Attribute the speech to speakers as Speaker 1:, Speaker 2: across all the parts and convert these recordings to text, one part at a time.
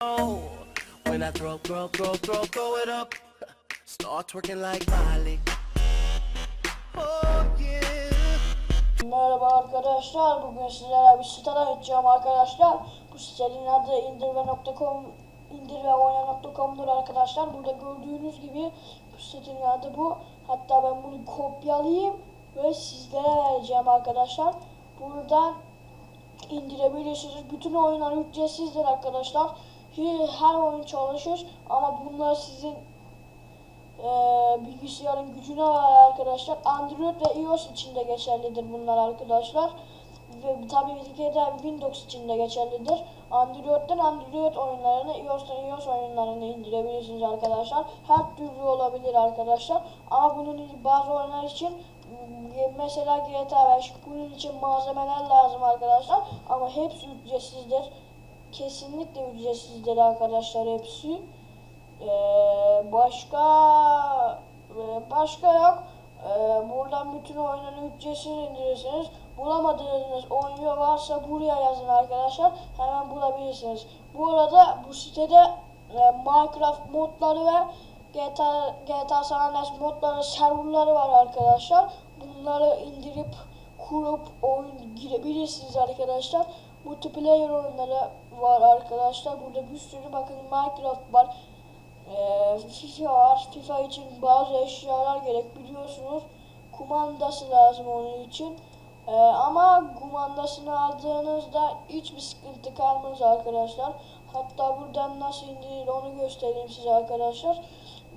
Speaker 1: When I throw, throw, throw, throw, throw it up, start twerking like Miley. Oh yeah.
Speaker 2: Merhaba arkadaşlar. Bugün sizlere bir site tanıtacağım arkadaşlar. Bu sitenin adı indirve.com indir ve oyna.com'dur arkadaşlar. Burada gördüğünüz gibi bu sitenin adı bu. Hatta ben bunu kopyalayayım ve sizlere vereceğim arkadaşlar. Buradan indirebilirsiniz. Bütün oyunlar ücretsizdir arkadaşlar. Her oyun çalışır ama bunlar sizin ee, bilgisayarın gücüne var arkadaşlar. Android ve iOS için de geçerlidir bunlar arkadaşlar. Ve tabii bir de Windows için de geçerlidir. Android'den Android oyunlarını, iOS'tan iOS oyunlarını indirebilirsiniz arkadaşlar. Her türlü olabilir arkadaşlar. Ama bunun bazı oyunlar için m, mesela GTA 5 bunun için malzemeler lazım arkadaşlar. Ama hepsi ücretsizdir. Kesinlikle ücretsizdir arkadaşlar hepsi. Ee, başka e, başka yok. Ee, buradan bütün oyunları ücretsiz indirirsiniz. Bulamadığınız oyun varsa buraya yazın arkadaşlar. Hemen bulabilirsiniz. Bu arada bu sitede e, Minecraft modları ve GTA, GTA San Andreas modları serverları var arkadaşlar. Bunları indirip kurup oyun girebilirsiniz arkadaşlar. Multiplayer oyunları var arkadaşlar. Burada bir sürü bakın Minecraft var. Ee, FIFA var. FIFA için bazı eşyalar gerek biliyorsunuz. Kumandası lazım onun için. Ee, ama kumandasını aldığınızda hiçbir sıkıntı kalmaz arkadaşlar. Hatta buradan nasıl indirilir onu göstereyim size arkadaşlar.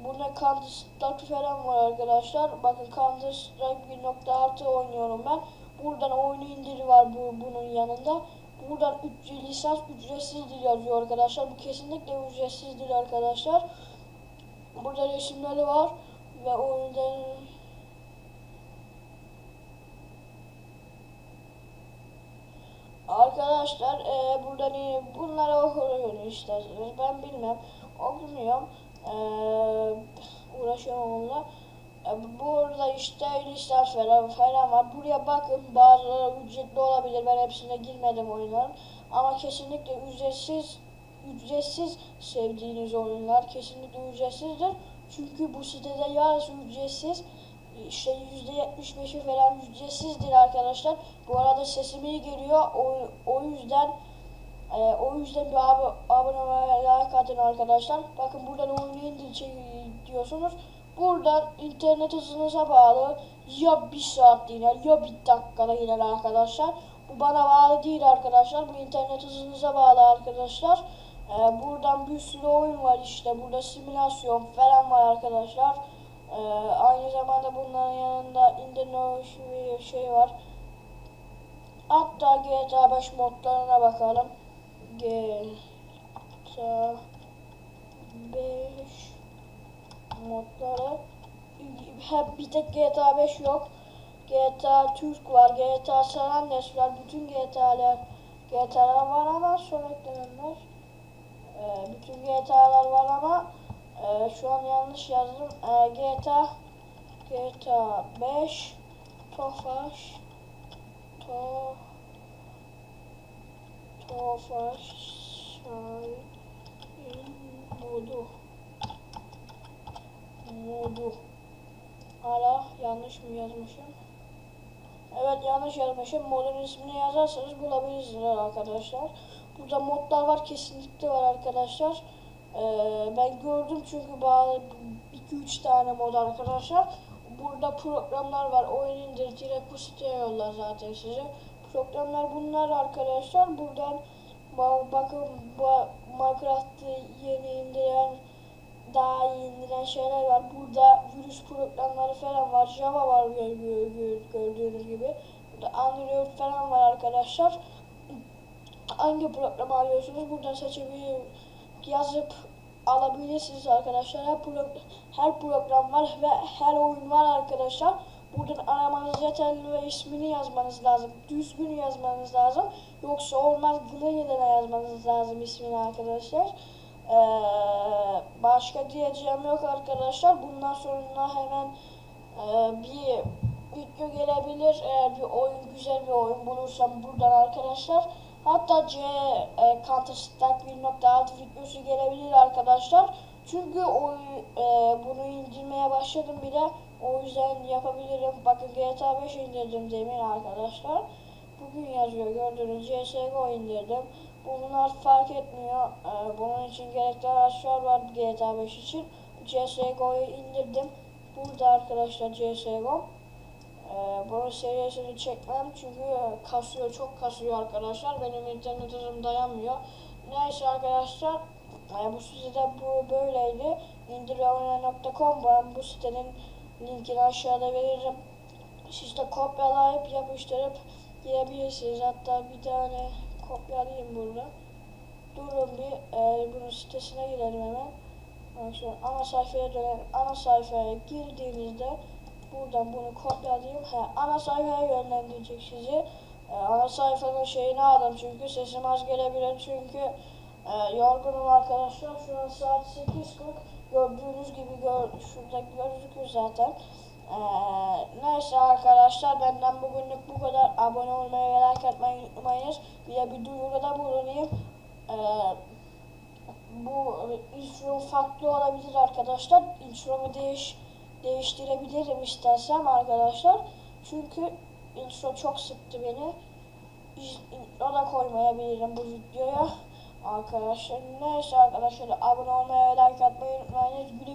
Speaker 2: Burada Counter Strike falan var arkadaşlar. Bakın Counter Strike 1.6 oynuyorum ben. Buradan oyunu indir var bu bunun yanında. Buradan ücret, lisans ücretsizdir yazıyor arkadaşlar. Bu kesinlikle ücretsizdir arkadaşlar. Burada resimleri var ve oyunların Arkadaşlar e, burada ne bunları okuyorum isterseniz ben bilmem okumuyorum e, uğraşıyorum onunla burada işte lisans falan, falan var buraya bakın bazıları ücretli olabilir ben hepsine girmedim oyunların ama kesinlikle ücretsiz ücretsiz sevdiğiniz oyunlar kesinlikle ücretsizdir çünkü bu sitede yarısı ücretsiz işte yüzde 75'i falan ücretsizdir arkadaşlar. Bu arada sesim iyi geliyor. O, o yüzden e, o yüzden bir ab abone ve like atın arkadaşlar. Bakın buradan oyunu indir diyorsunuz. Buradan internet hızınıza bağlı ya bir saat iner ya bir dakikada iner arkadaşlar. Bu bana bağlı değil arkadaşlar. Bu internet hızınıza bağlı arkadaşlar. E, buradan bir sürü oyun var işte. Burada simülasyon falan var arkadaşlar. Ee, aynı zamanda bunların yanında indirme bir şey var. Hatta GTA 5 modlarına bakalım. GTA 5 modları hep bir tek GTA 5 yok. GTA Türk var, GTA San Andreas var, bütün GTA'lar GTA'lar var ama son eklenenler. Ee, bütün GTA'lar var ama ee, şu an yanlış yazdım. Ee, GTA GTA 5 Tofaş To Tofaş Şahin modu modu Hala yanlış mı yazmışım? Evet yanlış yazmışım. Modun ismini yazarsanız bulabilirsiniz arkadaşlar. Burada modlar var kesinlikle var arkadaşlar. Ee, ben gördüm çünkü bazı 2-3 tane mod arkadaşlar. Burada programlar var. Oyun indir direkt bu siteye yollar zaten size. Programlar bunlar arkadaşlar. Buradan bakın bu Minecraft'ı yeni indiren daha iyi indiren şeyler var. Burada virüs programları falan var. Java var gördüğünüz gibi. Burada Android falan var arkadaşlar. Hangi programı arıyorsunuz? Buradan seçebilirsiniz yazıp alabilirsiniz arkadaşlar. Her, pro her program var ve her oyun var arkadaşlar. Buradan aramanız yeterli ve ismini yazmanız lazım. Düzgün yazmanız lazım. Yoksa olmaz Gleye'den yazmanız lazım ismini arkadaşlar. Ee, başka diyeceğim yok arkadaşlar. Bundan sonra hemen e, bir video gelebilir. Eğer bir oyun güzel bir oyun bulursam buradan arkadaşlar. Hatta C e, Counter Strike 1.6 videosu gelebilir arkadaşlar. Çünkü o, e, bunu indirmeye başladım bile. O yüzden yapabilirim. Bakın GTA 5 indirdim demin arkadaşlar. Bugün yazıyor gördüğünüz CSGO indirdim. Bunlar fark etmiyor. E, bunun için gerekli araçlar var GTA 5 için. CSGO'yu indirdim. Burada arkadaşlar CSGO. Ee, bunun seviyesini çekmem çünkü kasıyor çok kasıyor arkadaşlar benim internet hızım dayanmıyor neyse arkadaşlar e, bu sitede bu böyleydi indireoyna.com ben bu sitenin linkini aşağıda veririm siz de kopyalayıp yapıştırıp girebilirsiniz hatta bir tane kopyalayayım burada durun bir e, bunun sitesine girelim hemen şimdi ana sayfaya dönelim ana sayfaya girdiğinizde Buradan bunu kopyalayayım. He, ana sayfaya yönlendirecek sizi. Ee, ana sayfanın şeyini aldım çünkü sesim az gelebilir çünkü e, yorgunum arkadaşlar. Şu an saat 8.40. Gördüğünüz gibi gör, şurada gözüküyor zaten. Ee, neyse arkadaşlar benden bugünlük bu kadar. Abone olmayı atmayı unutmayınız. Bir de bir duyuruda bulunayım. Ee, bu intro farklı olabilir arkadaşlar. Intromu değiş değiştirebilirim istersem arkadaşlar. Çünkü intro çok sıktı beni. Intro da koymayabilirim bu videoya. Arkadaşlar neyse arkadaşlar abone olmayı ve like atmayı unutmayın. Güle